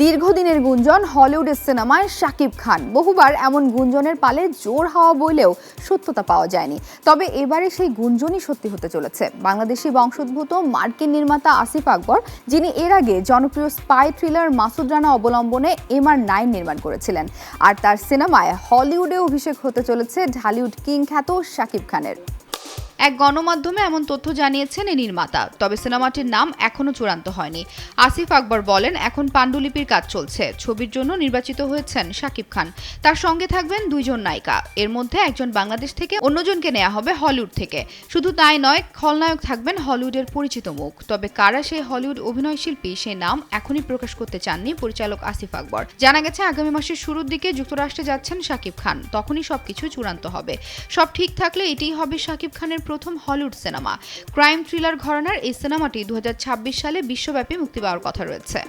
দীর্ঘদিনের গুঞ্জন হলিউডের সিনেমায় শাকিব খান। বহুবার এমন গুঞ্জনের পালে জোর হাওয়া বইলেও সত্যতা পাওয়া যায়নি। তবে এবারে সেই গুঞ্জনই সত্যি হতে চলেছে। বাংলাদেশি বংশোদ্ভূত মার্কিন নির্মাতা আসিফ আকবর, যিনি এর আগে জনপ্রিয় স্পাই থ্রিলার মাসুদ রানা অবলম্বনে এম আর নাইন নির্মাণ করেছিলেন। আর তার সিনেমায় হলিউডে অভিষেক হতে চলেছে ঢালিউড কিং খ্যাত শাকিব খানের। এক গণমাধ্যমে এমন তথ্য জানিয়েছেন এই নির্মাতা। তবে সিনেমাটির নাম এখনও চূড়ান্ত হয়নি। আসিফ আকবর বলেন, এখন পাণ্ডুলিপির কাজ চলছে। ছবির জন্য নির্বাচিত হয়েছেন শাকিব খান। তার সঙ্গে থাকবেন দুইজন নায়িকা। এর মধ্যে একজন বাংলাদেশ থেকে অন্যজনকে নেওয়া হবে হলিউড থেকে। শুধু তাই নয়, খলনায়ক থাকবেন হলিউডের পরিচিত মুখ। তবে কারা সেই হলিউড অভিনয় শিল্পী, সে নাম এখনই প্রকাশ করতে চাননি পরিচালক আসিফ আকবর। জানা গেছে, আগামী মাসের শুরুর দিকে যুক্তরাষ্ট্রে যাচ্ছেন শাকিব খান। তখনই সবকিছু চূড়ান্ত হবে। সব ঠিক থাকলে এটিই হবে শাকিব খানের প্রথম হলিউড সিনেমা। ক্রাইম থ্রিলার ঘরানার এই সিনেমাটি দু হাজার ছাব্বিশ সালে বিশ্বব্যাপী মুক্তি পাওয়ার কথা রয়েছে।